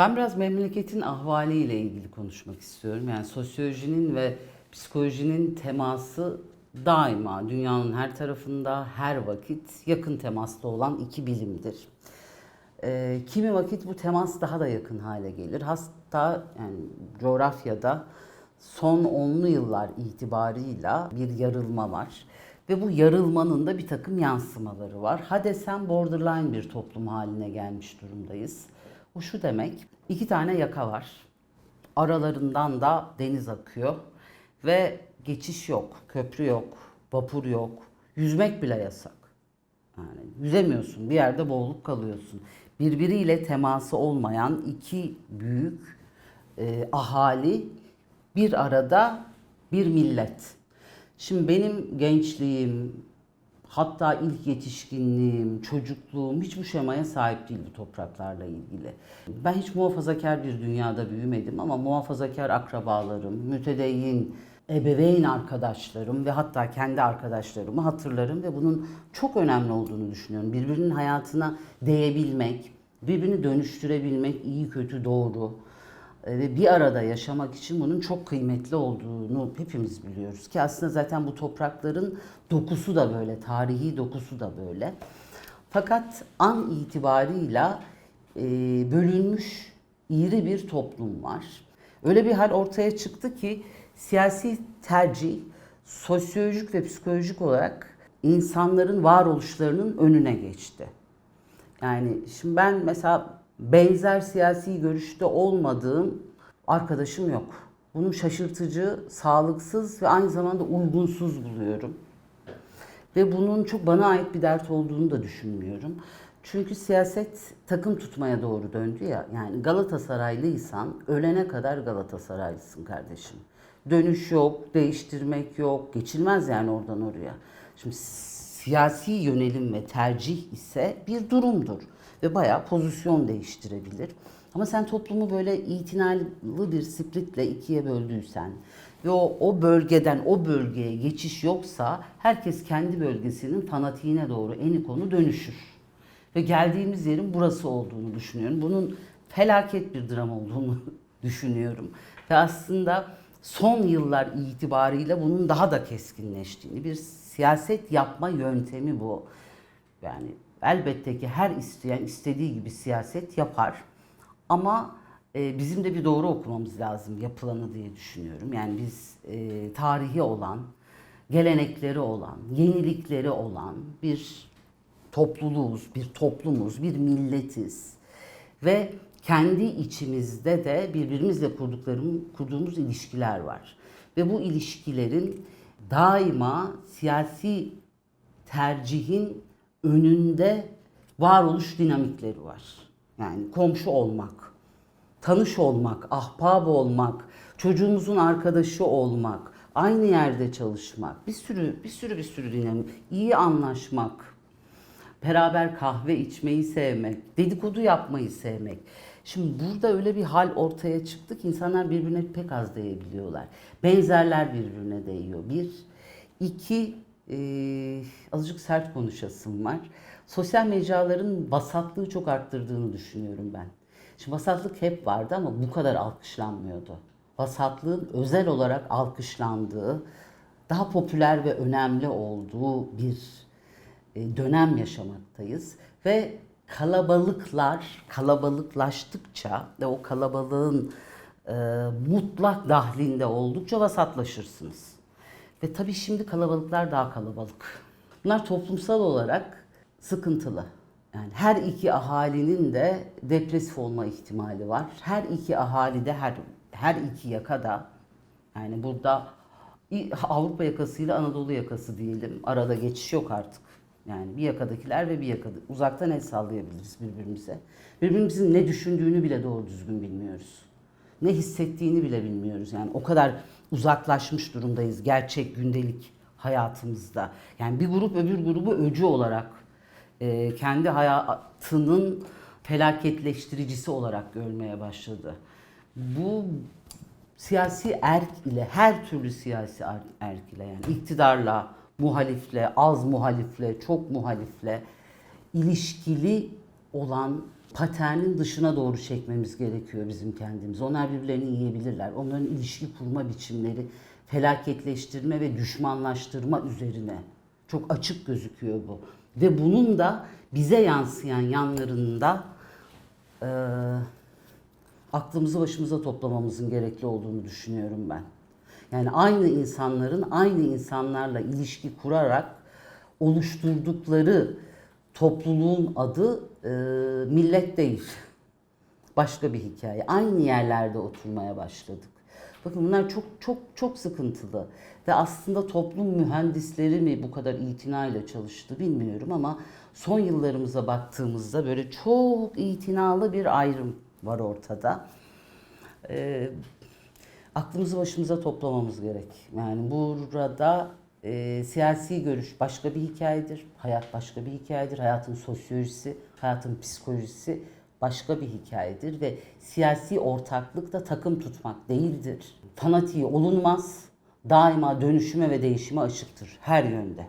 Ben biraz memleketin ahvaliyle ilgili konuşmak istiyorum. Yani sosyolojinin ve psikolojinin teması daima dünyanın her tarafında her vakit yakın temasta olan iki bilimdir. Ee, kimi vakit bu temas daha da yakın hale gelir. Hatta yani coğrafyada son onlu yıllar itibarıyla bir yarılma var. Ve bu yarılmanın da bir takım yansımaları var. Ha desem borderline bir toplum haline gelmiş durumdayız. Bu demek, iki tane yaka var. Aralarından da deniz akıyor ve geçiş yok, köprü yok, vapur yok, yüzmek bile yasak. Yani yüzemiyorsun, bir yerde boğulup kalıyorsun. Birbiriyle teması olmayan iki büyük e, ahali bir arada bir millet. Şimdi benim gençliğim, hatta ilk yetişkinliğim, çocukluğum hiç bu şemaya sahip değil bu topraklarla ilgili. Ben hiç muhafazakar bir dünyada büyümedim ama muhafazakar akrabalarım, mütedeyyin ebeveyn arkadaşlarım ve hatta kendi arkadaşlarımı hatırlarım ve bunun çok önemli olduğunu düşünüyorum. Birbirinin hayatına değebilmek, birbirini dönüştürebilmek iyi kötü doğru ve bir arada yaşamak için bunun çok kıymetli olduğunu hepimiz biliyoruz ki aslında zaten bu toprakların dokusu da böyle, tarihi dokusu da böyle. Fakat an itibarıyla e, bölünmüş iri bir toplum var. Öyle bir hal ortaya çıktı ki siyasi tercih sosyolojik ve psikolojik olarak insanların varoluşlarının önüne geçti. Yani şimdi ben mesela benzer siyasi görüşte olmadığım arkadaşım yok. Bunu şaşırtıcı, sağlıksız ve aynı zamanda uygunsuz buluyorum. Ve bunun çok bana ait bir dert olduğunu da düşünmüyorum. Çünkü siyaset takım tutmaya doğru döndü ya. Yani Galatasaraylıysan ölene kadar Galatasaraylısın kardeşim. Dönüş yok, değiştirmek yok, geçilmez yani oradan oraya. Şimdi siyasi yönelim ve tercih ise bir durumdur ve bayağı pozisyon değiştirebilir. Ama sen toplumu böyle itinalı bir splitle ikiye böldüysen ve o, o bölgeden o bölgeye geçiş yoksa herkes kendi bölgesinin fanatiğine doğru eni konu dönüşür. Ve geldiğimiz yerin burası olduğunu düşünüyorum. Bunun felaket bir dram olduğunu düşünüyorum. Ve aslında son yıllar itibariyle bunun daha da keskinleştiğini, bir siyaset yapma yöntemi bu. Yani elbette ki her isteyen istediği gibi siyaset yapar. Ama e, bizim de bir doğru okumamız lazım yapılanı diye düşünüyorum. Yani biz e, tarihi olan, gelenekleri olan, yenilikleri olan bir topluluğuz, bir toplumuz, bir milletiz. Ve kendi içimizde de birbirimizle kurduğumuz ilişkiler var. Ve bu ilişkilerin daima siyasi tercihin önünde varoluş dinamikleri var. Yani komşu olmak, tanış olmak, ahbab olmak, çocuğumuzun arkadaşı olmak, aynı yerde çalışmak, bir sürü bir sürü bir sürü dinamik, iyi anlaşmak, beraber kahve içmeyi sevmek, dedikodu yapmayı sevmek. Şimdi burada öyle bir hal ortaya çıktı ki insanlar birbirine pek az değebiliyorlar. Benzerler birbirine değiyor. Bir. iki e, azıcık sert konuşasım var. Sosyal mecraların vasatlığı çok arttırdığını düşünüyorum ben. Şimdi vasatlık hep vardı ama bu kadar alkışlanmıyordu. Vasatlığın özel olarak alkışlandığı, daha popüler ve önemli olduğu bir e, dönem yaşamaktayız ve kalabalıklar kalabalıklaştıkça ve o kalabalığın e, mutlak dahlinde oldukça vasatlaşırsınız. Ve tabii şimdi kalabalıklar daha kalabalık. Bunlar toplumsal olarak sıkıntılı. Yani her iki ahalinin de depresif olma ihtimali var. Her iki ahalide her her iki yakada yani burada Avrupa yakasıyla Anadolu yakası diyelim. Arada geçiş yok artık. Yani bir yakadakiler ve bir yakada. Uzaktan el sallayabiliriz birbirimize. Birbirimizin ne düşündüğünü bile doğru düzgün bilmiyoruz. Ne hissettiğini bile bilmiyoruz. Yani o kadar uzaklaşmış durumdayız gerçek gündelik hayatımızda. Yani bir grup öbür grubu öcü olarak e, kendi hayatının felaketleştiricisi olarak görmeye başladı. Bu siyasi erk ile her türlü siyasi er- erk ile yani iktidarla, muhalifle, az muhalifle, çok muhalifle ilişkili olan paternin dışına doğru çekmemiz gerekiyor bizim kendimizi. Onlar birbirlerini yiyebilirler. Onların ilişki kurma biçimleri felaketleştirme ve düşmanlaştırma üzerine. Çok açık gözüküyor bu. Ve bunun da bize yansıyan yanlarında eee aklımızı başımıza toplamamızın gerekli olduğunu düşünüyorum ben. Yani aynı insanların aynı insanlarla ilişki kurarak oluşturdukları topluluğun adı e, millet değil. Başka bir hikaye. Aynı yerlerde oturmaya başladık. Bakın bunlar çok çok çok sıkıntılı. Ve aslında toplum mühendisleri mi bu kadar itinayla çalıştı bilmiyorum ama son yıllarımıza baktığımızda böyle çok itinalı bir ayrım var ortada. Ee, aklımızı başımıza toplamamız gerek. Yani burada e, siyasi görüş başka bir hikayedir, hayat başka bir hikayedir, hayatın sosyolojisi, hayatın psikolojisi başka bir hikayedir ve siyasi ortaklık da takım tutmak değildir. Fanatiği olunmaz, daima dönüşüme ve değişime açıktır her yönde.